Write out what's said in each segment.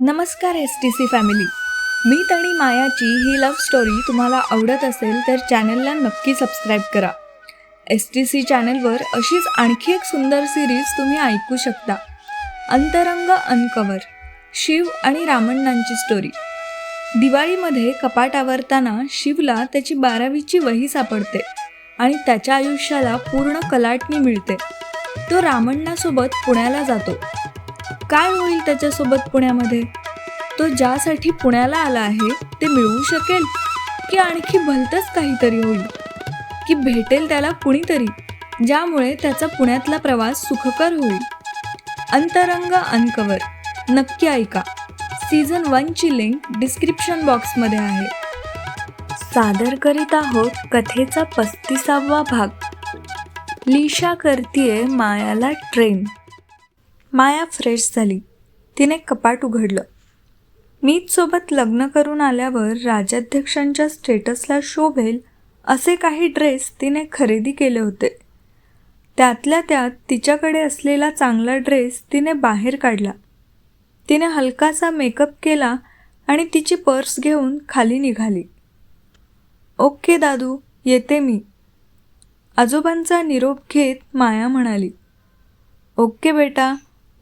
नमस्कार S T C family Meet आणि मायाची ही लव्ह स्टोरी तुम्हाला आवडत असेल तर चॅनलला नक्की सबस्क्राईब करा. एस टी सी चॅनलवर अशीच आणखी एक सुंदर सिरीज तुम्ही ऐकू शकता. अंतरंग अनकवर शिव आणि रामण्णांची स्टोरी दिवाळीमध्ये कपाट आवरताना शिवला त्याची बारावीची वही सापडते आणि त्याच्या आयुष्याला पूर्ण कलाटणी मिळते. तो रामण्णासोबत पुण्याला जातो. काय होईल त्याच्यासोबत पुण्यामध्ये? तो ज्यासाठी पुण्याला आला आहे ते मिळवू शकेल? की आणखी भलतंच काहीतरी होईल? की भेटेल त्याला कुणीतरी ज्यामुळे त्याचा पुण्यातला प्रवास सुखकर होईल? अंतरंग अनकवर. नक्की ऐका. सीझन वनची लिंक डिस्क्रिप्शन बॉक्समध्ये आहे. सादर करीत आहोत कथेचा पस्तीसावा भाग. लिशा करतीये मायाला ट्रेन. माया फ्रेश झाली. तिने कपाट उघडलं. मीच सोबत लग्न करून आल्यावर राजाध्यक्षांच्या स्टेटसला शोभेल असे काही ड्रेस तिने खरेदी केले होते. त्यातल्या त्यात तिच्याकडे असलेला चांगला ड्रेस तिने बाहेर काढला. तिने हलकासा मेकअप केला आणि तिची पर्स घेऊन खाली निघाली. ओके दादू येते मी. आजोबांचा निरोप घेत माया म्हणाली. ओके बेटा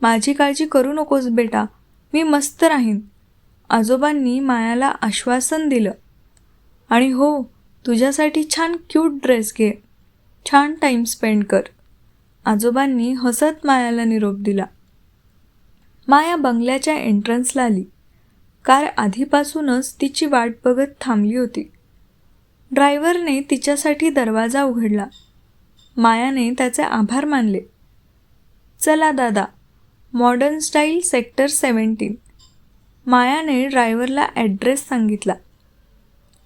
माझी काळजी करू नकोस बेटा. मी मस्त राहीन. आजोबांनी मायाला आश्वासन दिलं. आणि हो तुझ्यासाठी छान क्यूट ड्रेस घे. छान टाईम स्पेंड कर. आजोबांनी हसत मायाला निरोप दिला. माया बंगल्याच्या एंट्रन्सला आली. कार आधीपासूनच तिची वाट बघत थांबली होती. ड्रायव्हरने तिच्यासाठी दरवाजा उघडला. मायाने त्याचे आभार मानले. चला दादा मॉडर्न स्टाईल सेक्टर सेवन्टीन मायाने ड्रायव्हरला ॲड्रेस सांगितला.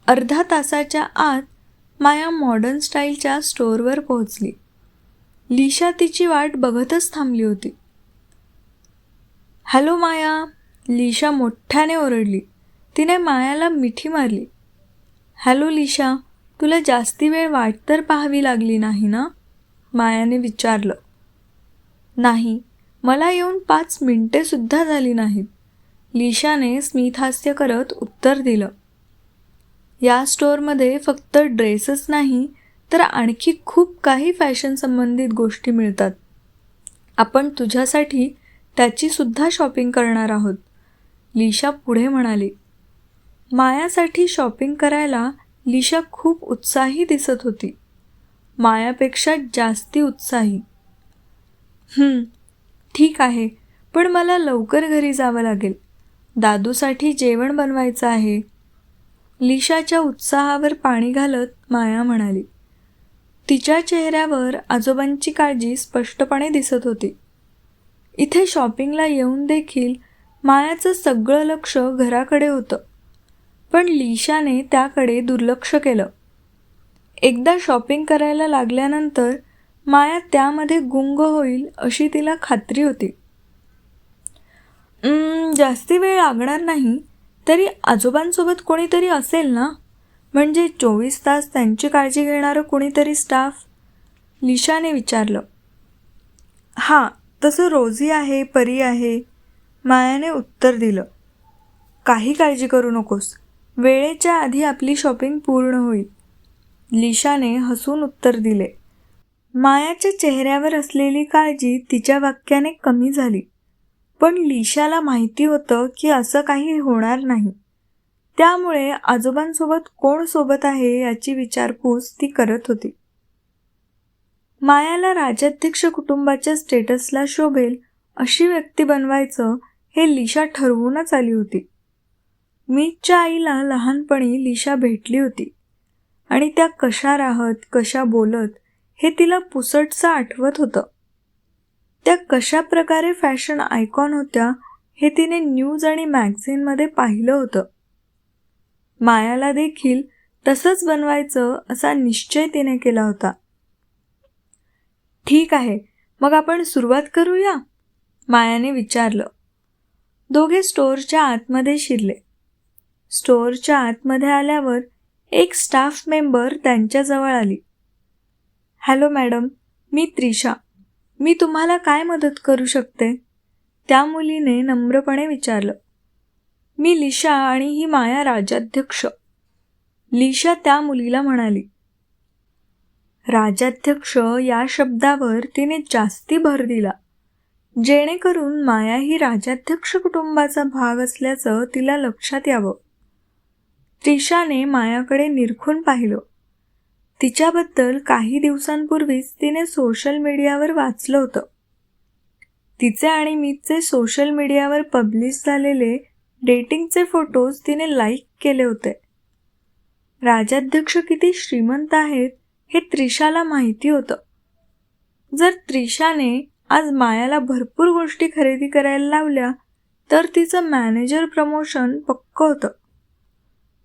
अर्धा तासाच्या आत माया मॉडर्न स्टाईलच्या स्टोअरवर पोहोचली. लिशा तिची वाट बघतच थांबली होती. हॅलो माया लिशा मोठ्याने ओरडली. तिने मायाला मिठी मारली. हॅलो लिशा तुला जास्ती वेळ वाट तर पाहावी लागली नाही ना? मायाने विचारलं. नाही. मला येऊन पाच मिनटेसुद्धा झाली नाहीत. लिशाने स्मितहास्य करत उत्तर दिलं. या स्टोअरमध्ये फक्त ड्रेसच नाही तर आणखी खूप काही फॅशन संबंधित गोष्टी मिळतात. आपण तुझ्यासाठी त्याचीसुद्धा शॉपिंग करणार आहोत लिशा पुढे म्हणाली. मायासाठी शॉपिंग करायला लिशा खूप उत्साही दिसत होती. मायापेक्षा जास्ती उत्साही. ठीक आहे पण मला लवकर घरी जावं लागेल. दादूसाठी जेवण बनवायचं आहे. लिशाच्या उत्साहावर पाणी घालत माया म्हणाली. तिच्या चेहऱ्यावर आजोबांची काळजी स्पष्टपणे दिसत होती. इथे शॉपिंगला येऊन देखील मायाचं सगळं लक्ष घराकडे होतं. पण लिशाने त्याकडे दुर्लक्ष केलं. एकदा शॉपिंग करायला लागल्यानंतर माया त्यामध्ये गुंग होईल अशी तिला खात्री होती. जास्ती वेळ लागणार नाही. तरी आजोबांसोबत कोणीतरी असेल ना? म्हणजे चोवीस तास त्यांची काळजी घेणारं कोणीतरी स्टाफ? लिशाने विचारलं. हां तसं रोजी आहे परी आहे. मायाने उत्तर दिलं. काही काळजी करू नकोस. वेळेच्या आधी आपली शॉपिंग पूर्ण होईल. लिशाने हसून उत्तर दिले. मायाच्या चेहऱ्यावर असलेली काळजी तिच्या वाक्याने कमी झाली. पण लिशाला माहिती होतं की असं काही होणार नाही. त्यामुळे आजोबांसोबत कोण सोबत आहे याची विचारपूस ती करत होती. मायाला राजाध्यक्ष कुटुंबाच्या स्टेटसला शोभेल अशी व्यक्ती बनवायचं हे लिशा ठरवूनच आली होती. मीतच्या आईला लहानपणी लिशा भेटली होती. आणि त्या कशा राहत कशा बोलत हे तिला पुसटचं आठवत होतं. त्या कशा प्रकारे फॅशन आयकॉन होत्या हे तिने न्यूज आणि मॅगझिनमध्ये पाहिलं होतं. मायाला देखील तसंच बनवायचं असा निश्चय तिने केला होता. ठीक आहे मग आपण सुरुवात करूया? मायाने विचारलं. दोघे स्टोअरच्या आतमध्ये शिरले. स्टोअरच्या आतमध्ये आल्यावर एक स्टाफ मेंबर त्यांच्याजवळ आली. हॅलो मॅडम मी त्रिशा. मी तुम्हाला काय मदत करू शकते? त्या मुलीने नम्रपणे विचारलं. मी लिशा आणि ही माया राजाध्यक्ष. लिशा त्या मुलीला म्हणाली राजाध्यक्ष या शब्दावर तिने जास्ती भर दिला. जेणेकरून माया ही राजाध्यक्ष कुटुंबाचा भाग असल्याचं तिला लक्षात यावं. त्रिशाने मायाकडे निरखून पाहिलं. तिच्याबद्दल काही दिवसांपूर्वीच तिने सोशल मीडियावर वाचलं होतं. तिचे आणि मीचे सोशल मीडियावर पब्लिश झालेले डेटिंगचे फोटोज तिने लाईक केले होते. राजाध्यक्ष किती श्रीमंत आहेत हे त्रिशाला माहिती होतं. जर त्रिशाने आज मायाला भरपूर गोष्टी खरेदी करायला लावल्या तर तिचं मॅनेजर प्रमोशन पक्क होतं.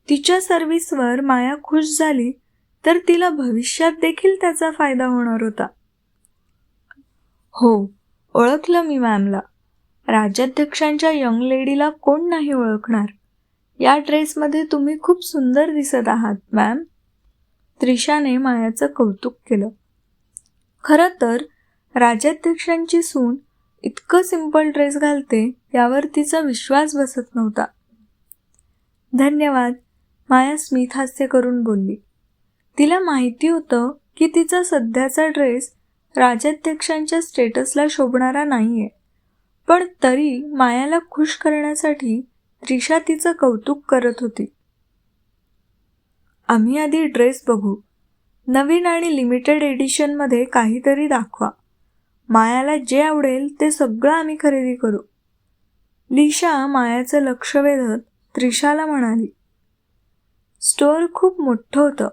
तिच्या सर्व्हिसवर माया खुश झाली तर तिला भविष्यात देखील त्याचा फायदा होणार होता. हो ओळखलं मी मॅमला. राज्याध्यक्षांच्या यंग लेडीला कोण नाही ओळखणार? या ड्रेसमध्ये तुम्ही खूप सुंदर दिसत आहात मॅम. त्रिशाने मायाचं कौतुक केलं. खरं तर राजाध्यक्षांची सून इतकं सिंपल ड्रेस घालते यावर तिचा विश्वास बसत नव्हता. धन्यवाद माया स्मित हास्य करून बोलली. तिला माहिती होतं की तिचा सध्याचा ड्रेस राजाध्यक्षांच्या स्टेटसला शोभणारा नाहीये. पण तरी मायाला खुश करण्यासाठी त्रिशा तिचं कौतुक करत होती. आम्ही आधी ड्रेस बघू. नवीन आणि लिमिटेड एडिशनमध्ये काहीतरी दाखवा. मायाला जे आवडेल ते सगळं आम्ही खरेदी करू. लिशा मायाचं लक्ष वेधत त्रिशाला म्हणाली स्टोअर खूप मोठं होतं.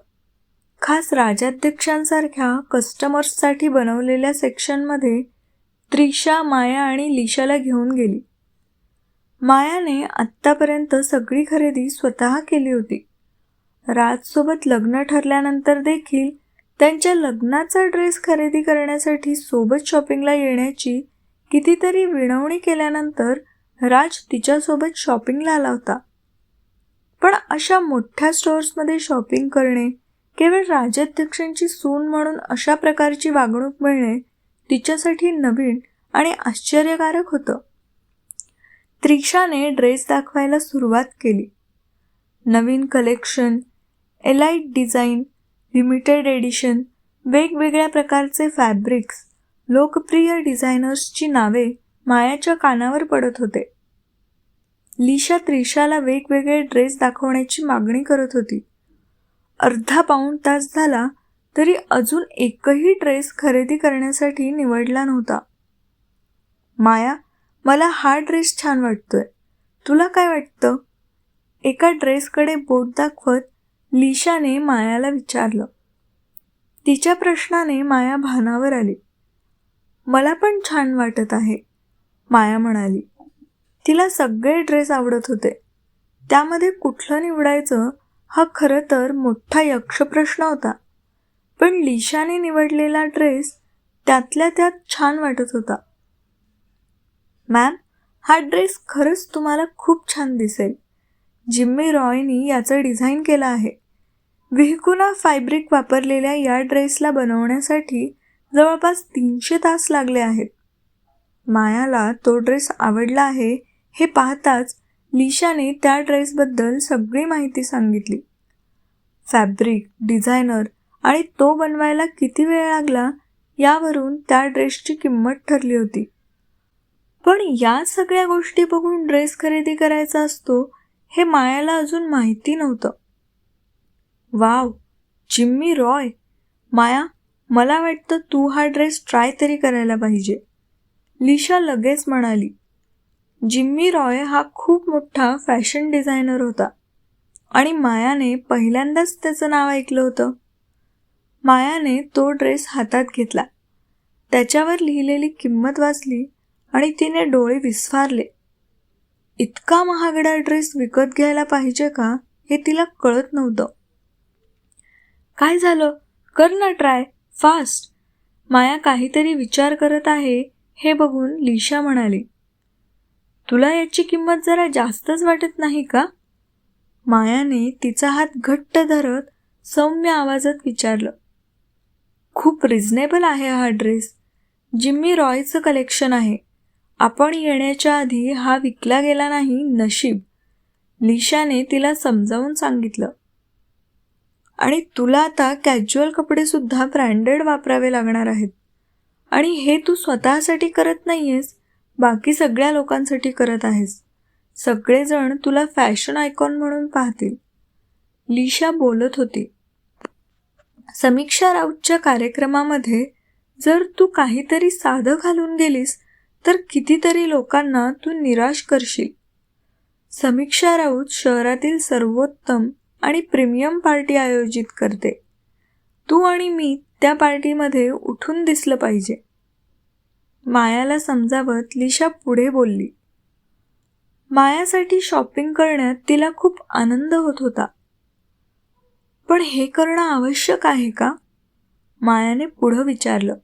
खास राजाध्यक्षांसारख्या कस्टमर्ससाठी बनवलेल्या सेक्शनमध्ये त्रिशा माया आणि लिशाला घेऊन गेली. मायाने आत्तापर्यंत सगळी खरेदी स्वतः केली होती. राजसोबत लग्न ठरल्यानंतर देखील त्यांच्या लग्नाचा ड्रेस खरेदी करण्यासाठी सोबत शॉपिंगला येण्याची कितीतरी विनवणी केल्यानंतर राज तिच्यासोबत शॉपिंगला आला होता. पण अशा मोठ्या स्टोअर्समध्ये शॉपिंग करणे केवळ राजाध्यक्षांची सून म्हणून अशा प्रकारची वागणूक मिळणे तिच्यासाठी नवीन आणि आश्चर्यकारक होतं. त्रिशाने ड्रेस दाखवायला सुरुवात केली. नवीन collection elite design limited edition वेगवेगळ्या प्रकारचे फॅब्रिक्स लोकप्रिय डिझायनर्सची नावे मायाच्या कानावर पडत होते. लिशा त्रिशाला वेगवेगळे ड्रेस दाखवण्याची मागणी करत होती. अर्धा पाऊण तास झाला तरी अजून एकही ड्रेस खरेदी करण्यासाठी निवडला नव्हता. माया मला हा ड्रेस छान वाटतोय. तुला काय वाटतं? एका ड्रेसकडे बोट दाखवत लिशाने मायाला विचारलं. तिच्या प्रश्नाने माया भानावर आली. मला पण छान वाटत आहे माया म्हणाली. तिला सगळे ड्रेस आवडत होते. त्यामध्ये कुठलं निवडायचं हा खरं तर मोठा यक्षप्रश्न होता. पण लिशाने निवडलेला ड्रेस त्यातल्या त्यात छान वाटत होता. मॅम हा ड्रेस खरंच तुम्हाला खूप छान दिसेल. जिम्मी रॉयनी याचं डिझाईन केलं आहे. विहिकुना फॅब्रिक वापरलेल्या या ड्रेसला बनवण्यासाठी जवळपास तीनशे तास लागले आहेत. मायाला तो ड्रेस आवडला आहे हे पाहताच लिशाने त्या ड्रेसबद्दल सगळी माहिती सांगितली. फॅब्रिक डिझायनर आणि तो बनवायला किती वेळ लागला यावरून त्या ड्रेसची किंमत ठरली होती. पण या सगळ्या गोष्टी बघून ड्रेस खरेदी करायचा असतो हे मायाला अजून माहिती नव्हतं. वाव जिम्मी रॉय माया मला वाटतं तू हा ड्रेस ट्राय तरी करायला पाहिजे. लिशा लगेच म्हणाली. जिम्मी रॉय हा खूप मोठा फॅशन डिझायनर होता. आणि मायाने पहिल्यांदाच त्याचं नाव ऐकलं होतं. मायाने तो ड्रेस हातात घेतला. त्याच्यावर लिहिलेली किंमत वाचली आणि तिने डोळे विस्फारले. इतका महागडा ड्रेस विकत घ्यायला पाहिजे का हे तिला कळत नव्हतं. काय झालं? कर ना ट्राय फास्ट. माया काहीतरी विचार करत आहे हे बघून लिशा म्हणाली. तुला याची किंमत जरा जास्तच वाटत नाही का? मायाने तिचा हात घट्ट धरत सौम्य आवाजात विचारलं. खूप रिझनेबल आहे हा ड्रेस. जिम्मी रॉयचं कलेक्शन आहे. आपण येण्याच्या आधी हा विकला गेला नाही नशीब. लिशाने तिला समजावून सांगितलं. आणि तुला आता कॅज्युअल कपडेसुद्धा ब्रँडेड वापरावे लागणार आहेत. आणि हे तू स्वतःसाठी करत नाहीयेस. बाकी सगळ्या लोकांसाठी करत आहेस. सगळेजण तुला फॅशन आयकॉन म्हणून पाहतील. लिशा बोलत होती. समीक्षा राऊतच्या कार्यक्रमामध्ये जर तू काहीतरी साधं घालून गेलीस तर कितीतरी लोकांना तू निराश करशील. समीक्षा राऊत शहरातील सर्वोत्तम आणि प्रीमियम पार्टी आयोजित करते. तू आणि मी त्या पार्टीमध्ये उठून दिसलं पाहिजे. मायाला समजावत लिशा पुढे बोलली. मायासाठी शॉपिंग करण्यात तिला खूप आनंद होत होता. पण हे करणं आवश्यक आहे का? मायाने पुढं विचारलं.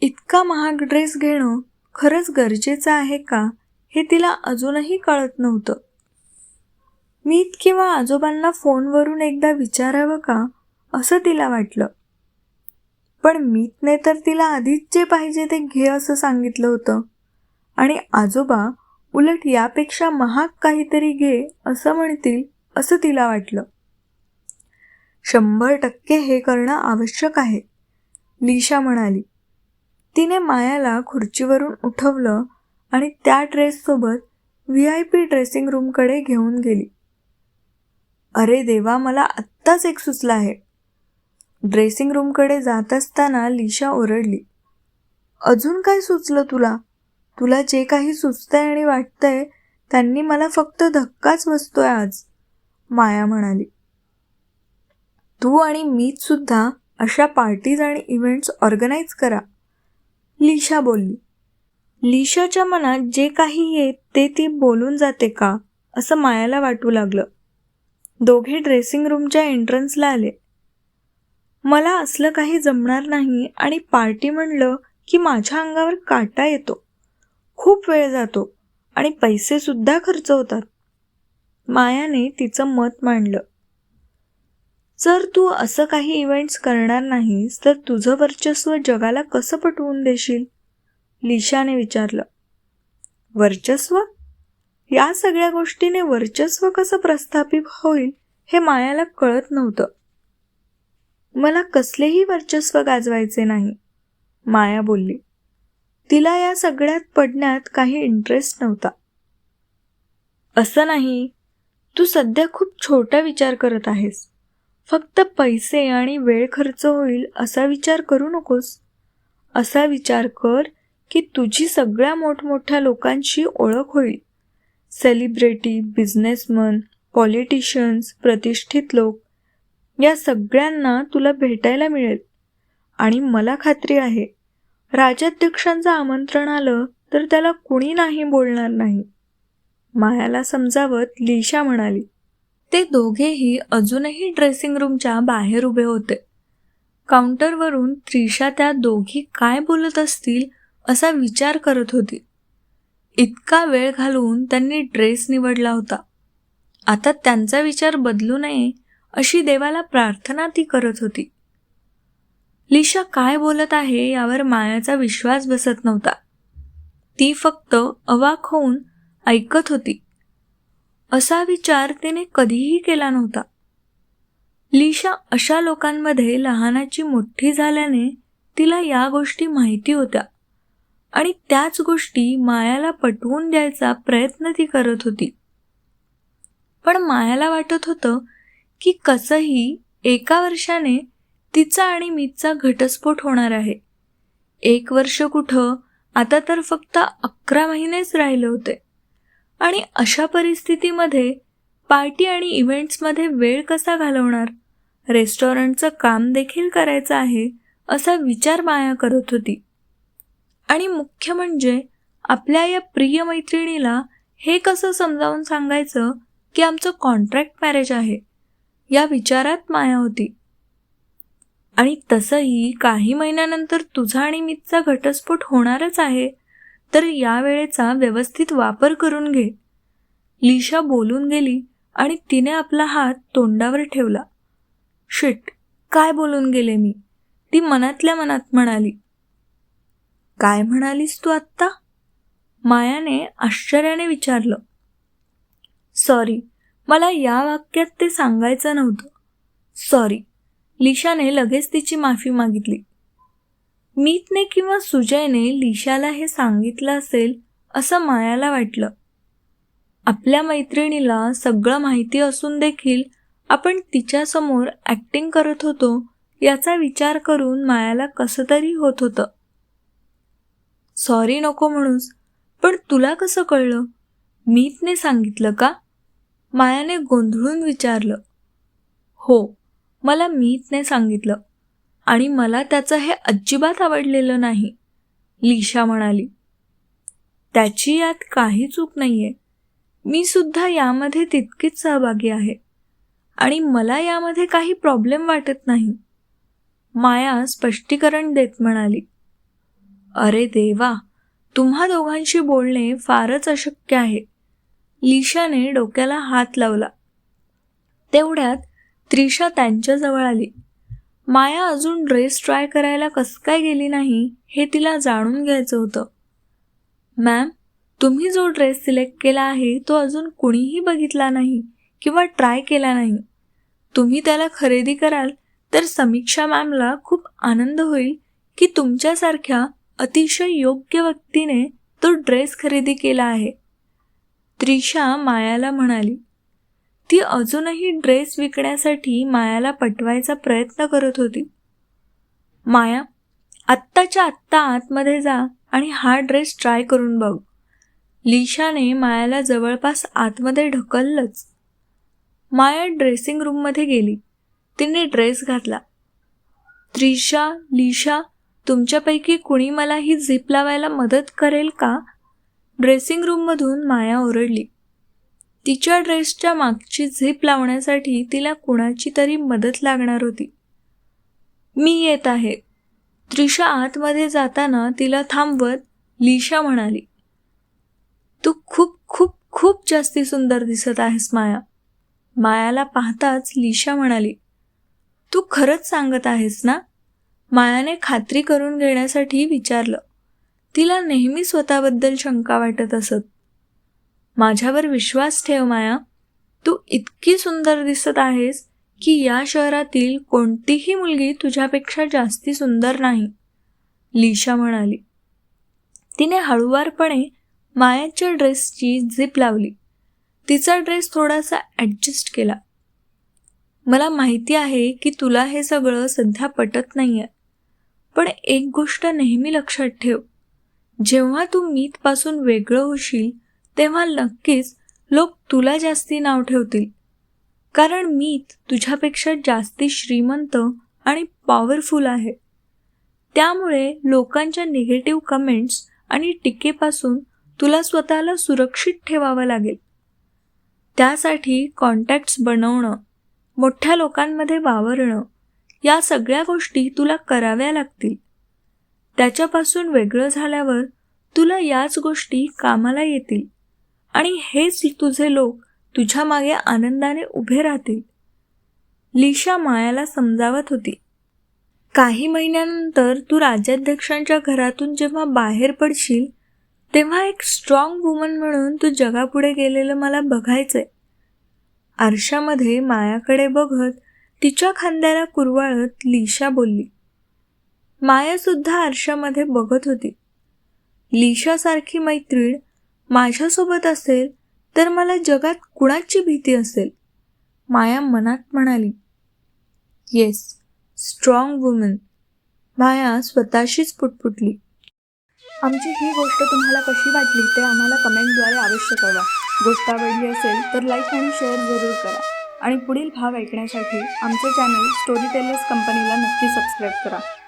इतका महाग ड्रेस घेणं खरंच गरजेचं आहे का? हे तिला अजूनही कळत नव्हतं. मीत किंवा आजोबांना फोनवरून एकदा विचारावं का? असं तिला वाटलं. पण मीतने तर तिला आधीच जे पाहिजे ते घे असं सांगितलं होतं. आणि आजोबा उलट यापेक्षा महाग काहीतरी घे असं म्हणतील असं तिला वाटलं. शंभर टक्के हे करणं आवश्यक आहे लिशा म्हणाली. तिने मायाला खुर्चीवरून उठवलं आणि त्या ड्रेससोबत व्ही आय पी ड्रेसिंग रूमकडे घेऊन गेली. अरे देवा मला आत्ताच एक सुचला आहे. ड्रेसिंग रूमकडे जात असताना लिशा ओरडली. अजून काय सुचलं तुला? तुला जे काही सुचतंय आणि वाटतंय त्यांनी मला फक्त धक्काच बसतोय आज माया म्हणाली. तू आणि मीच सुद्धा अशा पार्टीज आणि इव्हेंट्स ऑर्गनाईज करा लिशा बोलली. लिशाच्या मनात जे काही येत ते ती बोलून जाते का असं मायाला वाटू लागलं. दोघे ड्रेसिंग रूमच्या एंट्रन्सला आले. मला असलं काही जमणार नाही आणि पार्टी म्हणलं की माझ्या अंगावर काटा येतो. खूप वेळ जातो आणि पैसेसुद्धा खर्च होतात. मायाने तिचं मत मांडलं. जर तू असं काही इव्हेंट्स करणार नाहीस तर तुझं वर्चस्व जगाला कसं पटवून देशील? लिशाने विचारलं. वर्चस्व? या सगळ्या गोष्टीने वर्चस्व कसं प्रस्थापित होईल हे मायाला कळत नव्हतं. मला कसलेही वर्चस्व गाजवायचे नाही. माया बोलली. तिला या सगळ्यात पडण्यात काही इंटरेस्ट नव्हता. असं नाही तू सध्या खूप छोटा विचार करत आहेस. फक्त पैसे आणि वेळ खर्च होईल असा विचार करू नकोस. असा विचार कर की तुझी सगळ्या मोठमोठ्या लोकांशी ओळख होईल. सेलिब्रिटी बिझनेसमन पॉलिटिशियन्स प्रतिष्ठित लोक या सगळ्यांना तुला भेटायला मिळेल. आणि मला खात्री आहे राजाध्यक्षांचं आमंत्रण आलं तर त्याला कुणी नाही बोलणार नाही. मायाला समजावत लिशा म्हणाली ते दोघेही अजूनही ड्रेसिंग रूमच्या बाहेर उभे होते. काउंटरवरून त्रिशा त्या दोघी काय बोलत असतील असा विचार करत होती. इतका वेळ घालवून त्यांनी ड्रेस निवडला होता. आता त्यांचा विचार बदलू नये अशी देवाला प्रार्थना ती करत होती. लिशा काय बोलत आहे यावर मायाचा विश्वास बसत नव्हता. ती फक्त अवाक होऊन ऐकत होती. असा विचार तिने कधीही केला नव्हता. लिशा अशा लोकांमध्ये लहानाची मोठी झाल्याने तिला या गोष्टी माहिती होत्या आणि त्याच गोष्टी मायाला पटवून द्यायचा प्रयत्न ती करत होती. पण मायाला वाटत होतं की कसंही एका वर्षाने तिचा आणि मीचा घटस्फोट होणार आहे. एक वर्ष कुठं आता तर फक्त अकरा महिनेच राहिले होते. आणि अशा परिस्थितीमध्ये पार्टी आणि इव्हेंट्समध्ये वेळ कसा घालवणार? रेस्टॉरंटचं काम देखील करायचं आहे असा विचार माया करत होती. आणि मुख्य म्हणजे आपल्या या प्रिय मैत्रिणीला हे कसं समजावून सांगायचं की आमचं कॉन्ट्रॅक्ट मॅरेज आहे. या विचारात माया होती. आणि तसंही काही महिन्यानंतर तुझा आणि मीचा घटस्फोट होणारच आहे तर या वेळेचा व्यवस्थित वापर करून घे. लिशा बोलून गेली आणि तिने आपला हात तोंडावर ठेवला. शिट काय बोलून गेले मी? ती मनातल्या मनात म्हणाली. काय म्हणालीस तू आत्ता? मायाने आश्चर्याने विचारलं. सॉरी मला या वाक्यात ते सांगायचं नव्हतं. सॉरी लिशाने लगेच तिची माफी मागितली. मीतने किंवा सुजयने लिशाला हे सांगितलं असेल असं मायाला वाटलं. आपल्या मैत्रिणीला सगळं माहिती असून देखील आपण तिच्यासमोर ॲक्टिंग करत होतो याचा विचार करून मायाला कसं तरी होत होतं. सॉरी नको म्हणूस पण तुला कसं कळलं? मीतने सांगितलं का? मायाने गोंधळून विचारलं हो मला मीतने सांगितलं आणि मला त्याचं हे अजिबात आवडलेलं नाही लिशा म्हणाली. त्याची यात काही चूक नाही आहे मी सुद्धा यामध्ये तितकीच सहभागी आहे आणि मला यामध्ये काही प्रॉब्लेम वाटत नाही माया स्पष्टीकरण देत म्हणाली. अरे देवा तुम्हा दोघांशी बोलणे फारच अशक्य आहे. लिशाने डोक्याला हात लावला. तेवढ्यात त्रिशा त्यांच्याजवळ आली. माया अजून ड्रेस ट्राय करायला कसं काय गेली नाही हे तिला जाणून घ्यायचं होतं. मॅम तुम्ही जो ड्रेस सिलेक्ट केला आहे तो अजून कुणीही बघितला नाही किंवा ट्राय केला नाही. तुम्ही त्याला खरेदी कराल तर समीक्षा मॅमला खूप आनंद होईल की तुमच्यासारख्या अतिशय योग्य व्यक्तीने तो ड्रेस खरेदी केला आहे. त्रिशा मायाला म्हणाली ती अजूनही ड्रेस विकण्यासाठी मायाला पटवायचा प्रयत्न करत होती. माया आत्ताच्या आत्ता आतमध्ये जा आणि हा ड्रेस ट्राय करून बघ. लिशाने मायाला जवळपास आतमध्ये ढकललंच. माया ड्रेसिंग रूममध्ये गेली. तिने ड्रेस घातला. त्रिशा लिशा तुमच्यापैकी कुणी मला ही झिप लावायला मदत करेल का? ड्रेसिंग रूममधून माया ओरडली. तिच्या ड्रेसच्या मागची झिप लावण्यासाठी तिला कुणाची तरी मदत लागणार होती. मी येत आहे. त्रिशा आतमध्ये जाताना तिला थांबवत लिशा म्हणाली तू खूप खूप खूप जास्ती सुंदर दिसत आहेस माया. मायाला पाहताच लिशा म्हणाली तू खरंच सांगत आहेस ना? मायाने खात्री करून घेण्यासाठी विचारलं तिला नेहमी स्वतःबद्दल शंका वाटत असत. माझ्यावर विश्वास ठेव माया. तू इतकी सुंदर दिसत आहेस की या शहरातील कोणतीही मुलगी तुझ्यापेक्षा जास्ती सुंदर नाही लिशा म्हणाली. तिने हळुवारपणे मायाच्या ड्रेसची झिप लावली. तिचा ड्रेस थोडासा ॲडजस्ट केला. मला माहिती आहे की तुला हे सगळं सध्या पटत नाही आहे पण एक गोष्ट नेहमी लक्षात ठेव. जेव्हा तू मीतपासून वेगळं होशील तेव्हा नक्कीच लोक तुला जास्ती नाव ठेवतील. कारण मीत तुझ्यापेक्षा जास्ती श्रीमंत आणि पॉवरफुल आहे. त्यामुळे लोकांच्या निगेटिव्ह कमेंट्स आणि टीकेपासून तुला स्वतःला सुरक्षित ठेवावं लागेल. त्यासाठी कॉन्टॅक्ट्स बनवणं मोठ्या लोकांमध्ये वावरणं या सगळ्या गोष्टी तुला कराव्या लागतील. त्याच्यापासून वेगळं झाल्यावर तुला याच गोष्टी कामाला येतील. आणि हेच तुझे लोक तुझ्या मागे आनंदाने उभे राहतील. लिशा मायाला समजावत होती. काही महिन्यानंतर तू राज्याध्यक्षांच्या घरातून जेव्हा बाहेर पडशील तेव्हा एक स्ट्रॉंग वुमन म्हणून तू जगापुढे गेलेलं मला बघायचंय. आरशामध्ये मायाकडे बघत तिच्या खांद्याला कुरवाळत लिशा बोलली. मायासुद्धा आरशामध्ये बघत होती. लिशासारखी मैत्रीण माझ्यासोबत असेल तर मला जगात कुणाची भीती असेल? माया मनात म्हणाली. येस स्ट्रॉंग वुमन माया स्वतःशीच पुटपुटली. आमची ही गोष्ट तुम्हाला कशी वाटली ते आम्हाला कमेंटद्वारे अवश्य कळवा. गोष्ट आवडली असेल तर लाईक आणि शेअर जरूर करा. आणि पुढील भाग ऐकण्यासाठी आमचं चॅनल स्टोरी टेलर्स कंपनीला नक्की सबस्क्राईब करा.